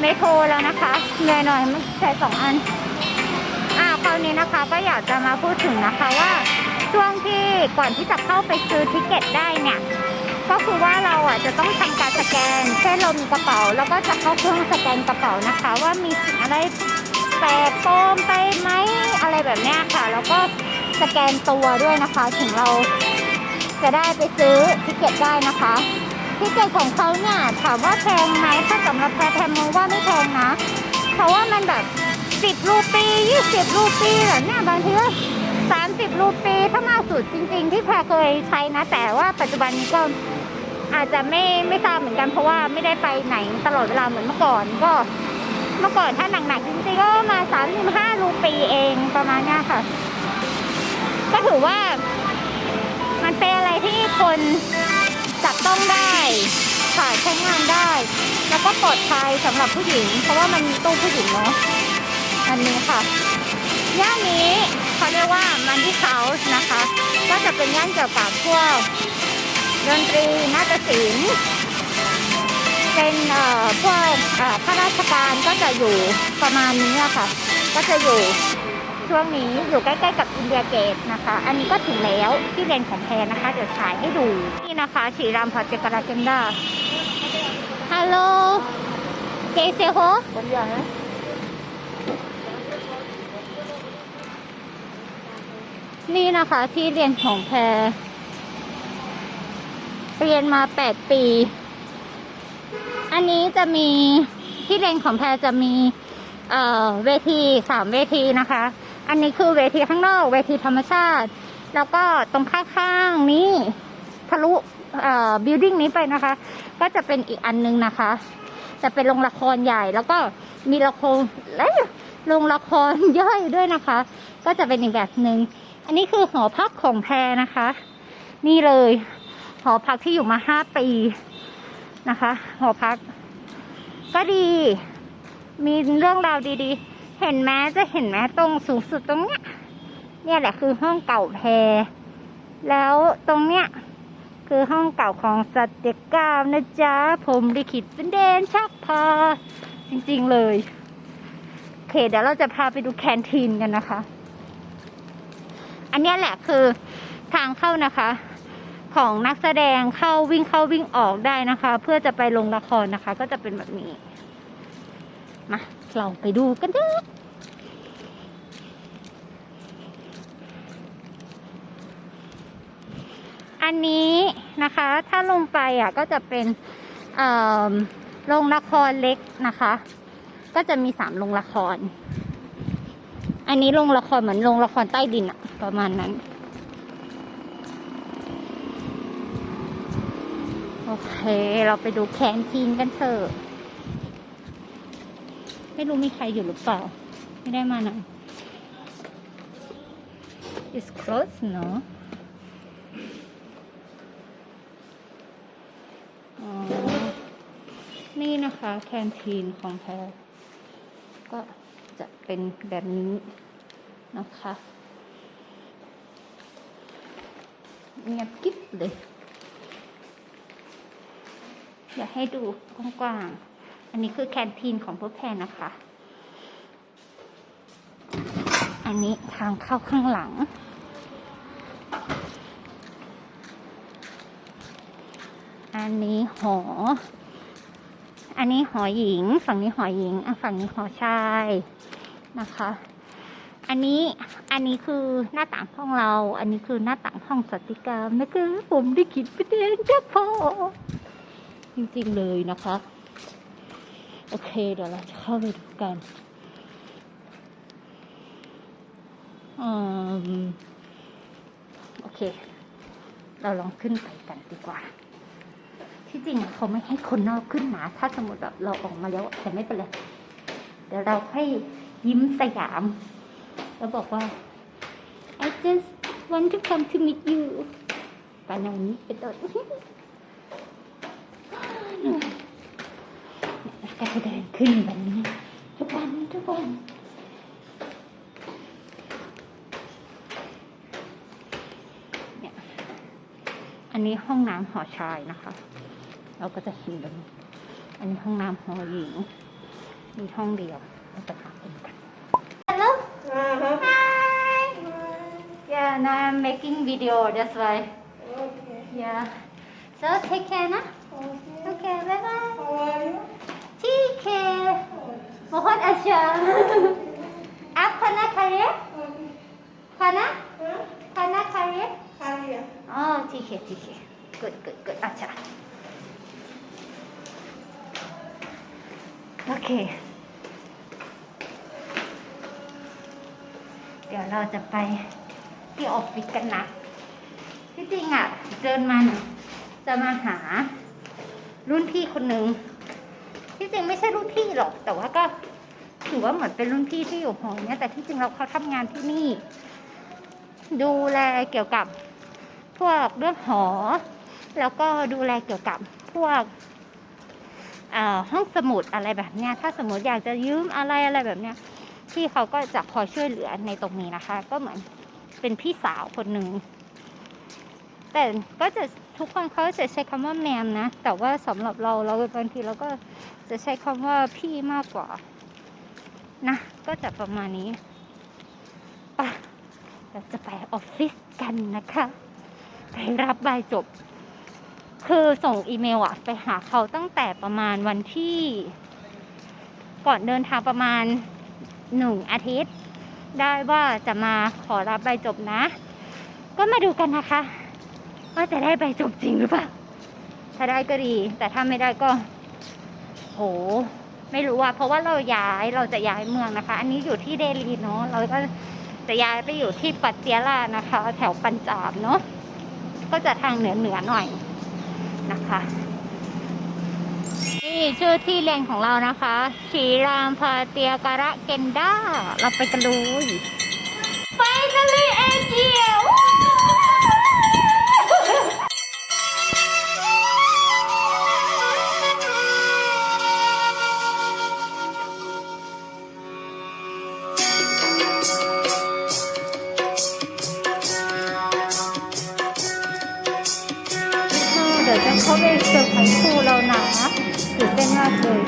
เมโทรแล้วนะคะเหนื่อยหน่อยไม่ใช่สองอันอ่าคราวนี้นะคะก็อยากจะมาพูดถึงนะคะว่าช่วงที่ก่อนที่จะเข้าไปซื้อทิเกตได้เนี่ยก็คือว่าเราอะจะต้องทำการสแกนเช่นเรามีกระเป๋า แล้วก็จะเข้าเครื่องสแกนกระเป๋านะคะ ว่ามีสิ่งอะไรแปลกปลอมไปไหมอะไรแบบนี้ค่ะ แล้วก็สแกนตัวด้วยนะคะ ถึงเราจะได้ไปซื้อทิเกตได้นะคะ ทิเก็ตของเขาเนี่ยถามว่าแพงไหมถ้าสำหรับแพรแพรมองว่าไม่แพงนะ เพราะว่ามันแบบสิบรูปียี่สิบรูปีแบบเนี้ยบางทีก็สามสิบรูปีถ้ามากสุดจริง ๆ ที่แพรเคยใช้นะ แต่ว่าปัจจุบันนี้ก็อาจจะไม่ไม่ทราบเหมือนกันเพราะว่าไม่ได้ไปไหนตลอดเวลาเหมือนเมื่อก่อนก็ เมื่อก่อนถ้าหนักๆจริงๆก็มาสามสิบห้ารูปีเองประมาณเนี้ยค่ะ ก็ถือว่า มันเป็นอะไรที่คน จับต้องได้ค่ะใช้งานได้ แล้วก็ปลอดภัยสำหรับผู้หญิง เพราะว่ามันมีตู้ผู้หญิงเนาะอันนี้ค่ะย่านนี้เขาเรียกว่ามันที่เขานะคะ ก็จะเป็นย่านเกี่ยวกับพวกดนตรีนาฏศิลป์เป็นเอ่อพวกเอ่อข้าราชการก็จะอยู่ประมาณนี้ค่ะ ก็จะอยู่ ช่วงนี้อยู่ใกล้ๆกับอินเดียเกตนะคะ อันนี้ก็ถึงแล้วที่เรียนของแพรนะคะ เดี๋ยวฉายให้ดู นี่นะคะชีรามพอเจกราเจนดาฮัลโหลเจเซโฮคนใหญ่นี่นะคะที่เรียนของแพร เรียนมา 8 ปี อันนี้จะมีที่เรียนของแพรจะมีเวทีสามเวทีนะคะ อันนี้คือเวทีข้างนอก เวทีธรรมชาติ แล้วก็ตรงข้างๆนี้ทะลุเอ่อบิลดิ้งนี้ไปนะคะ ก็จะเป็นอีกอันนึงนะคะ จะเป็นโรงละครใหญ่แล้วก็มีละครเอ้ยโรงละครย่อยด้วยนะคะ ก็จะเป็นอีกแบบหนึ่งอันนี้คือหอพักของแพรนะคะ นี่เลยหอพักที่อยู่มาห้าปีนะคะ หอพัก ก็ดี มีเรื่องราวดีๆ เห็นไหมจะเห็นไหมตรงสูงสุดตรงเนี้ย เนี่ยแหละคือห้องเก่าแพร แล้วตรงเนี้ยคือห้องเก่าของสัตว์เก้านะจ๊ะ ผมลิขิตเป็นเดนชักพาจริงๆเลยโอเคเดี๋ยวเราจะพาไปดูแคนทีนกันนะคะ อันนี้แหละคือทางเข้านะคะ ของนักแสดงเข้าวิ่งเข้าวิ่งออกได้นะคะ เพื่อจะไปลงละครนะคะ ก็จะเป็นแบบนี้ มา เราไปดูกันเถอะอันนี้นะคะ ถ้าลงไปอะก็จะเป็นโรงละครเล็กนะคะ ก็จะมีสามโรงละคร อันนี้โรงละครเหมือนโรงละครใต้ดินอะประมาณนั้น โอเค เราไปดูแคนทีนกันเถอะ ไม่รู้มีใครอยู่หรือเปล่า ไม่ได้มานะ It's closed เนอะอ๋อนี่นะคะแคนทีนของแพรก็จะเป็นแบบนี้นะคะเงียบกิ๊บเลย อยากให้ดูกว้างๆ อันนี้คือแคนทีนของพวกแพรนะคะ อันนี้ทางเข้าข้างหลัง อันนี้หอ อันนี้หอหญิง ฝั่งนี้หอหญิงอะฝั่งนี้หอชายนะคะ อันนี้อันนี้คือหน้าต่างห้องเรา อันนี้คือหน้าต่างห้องสติกรรมนะคะผมได้คิดไปเองจ้าพ่อจริงๆเลยนะคะ โอเค เดี๋ยวเราจะเข้าไปดูกันอืมโอเค เราลองขึ้นไปกันดีกว่า ที่จริงเขาไม่ให้คนนอกขึ้นนะถ้าสมมติแบบเราออกมาแล้วแต่ไม่เป็นไรเดี๋ยวเราให้ยิ้มสยาม แล้วบอกว่า I just want to come to meet you ปานนี้เป็นต้น ก็จะเดินขึ้นแบบนี้ ทุกวันทุกวันเนี่ยอันนี้ห้องน้ำหอชายนะคะ เราก็จะเห็นแบบนี้อันนี้ห้องน้ำหอหญิง มีห้องเดียวเราไปหาคนกัน Hello Uh-huh. Hi Yeah now I'm making video that's why Okay. Yeah so take care นะ Okay. Okay bye bye बहुत अच्छा आप खाना खाइए Okay. खाना Huh? खाना खाइए Khalia. Oh, ठीक है ठीक है गुड गुड गुड अच्छाโอเค เดี๋ยวเราจะไปที่ออฟฟิศกันนะ ที่จริงอ่ะ เดินมาเนี่ยจะมาหา รุ่นพี่คนหนึ่ง ที่จริงไม่ใช่รุ่นพี่หรอก แต่ว่าก็ถือว่าเหมือนเป็นรุ่นพี่ที่อยู่หอเนี้ยแต่ที่จริงเราเขาทำงานที่นี่ ดูแลเกี่ยวกับพวกเรื่องหอ แล้วก็ดูแลเกี่ยวกับพวกห้องสมุดอะไรแบบเนี้ยถ้าสมมติอยากจะยืมอะไรอะไรแบบเนี้ยพี่เขาก็จะคอยช่วยเหลือในตรงนี้นะคะ ก็เหมือนเป็นพี่สาวคนหนึ่ง แต่ก็จะทุกคนเขาจะใช้คำว่าแมมนะ แต่ว่าสำหรับเราเราบางทีเราก็จะใช้คำว่าพี่มากกว่านะ ก็จะประมาณนี้ไปเราจะไปออฟฟิศกันนะคะไปรับใบจบ คือส่งอีเมลอะไปหาเขาตั้งแต่ประมาณวันที่ ก่อนเดินทางประมาณหนึ่งอาทิตย์ ได้ว่าจะมาขอรับใบจบนะ ก็มาดูกันนะคะ ว่าจะได้ใบจบจริงหรือเปล่า ถ้าได้ก็ดี แต่ถ้าไม่ได้ก็ โห ไม่รู้อะเพราะว่าเราย้ายเราจะย้ายเมืองนะคะ อันนี้อยู่ที่เดลีเนาะ เราก็จะย้ายไปอยู่ที่ปัตเตียลานะคะ แถวปัญจาบเนาะ ก็จะทางเหนือเหนือหน่อยนะคะนี่ชื่อที่เรียนของเรานะคะชีรามพาเตียการะเกนดาเราไปกันเลย Finally Angel เไปเซอร์ไพรส์ครูเรานะตื่นเต้นมากเลย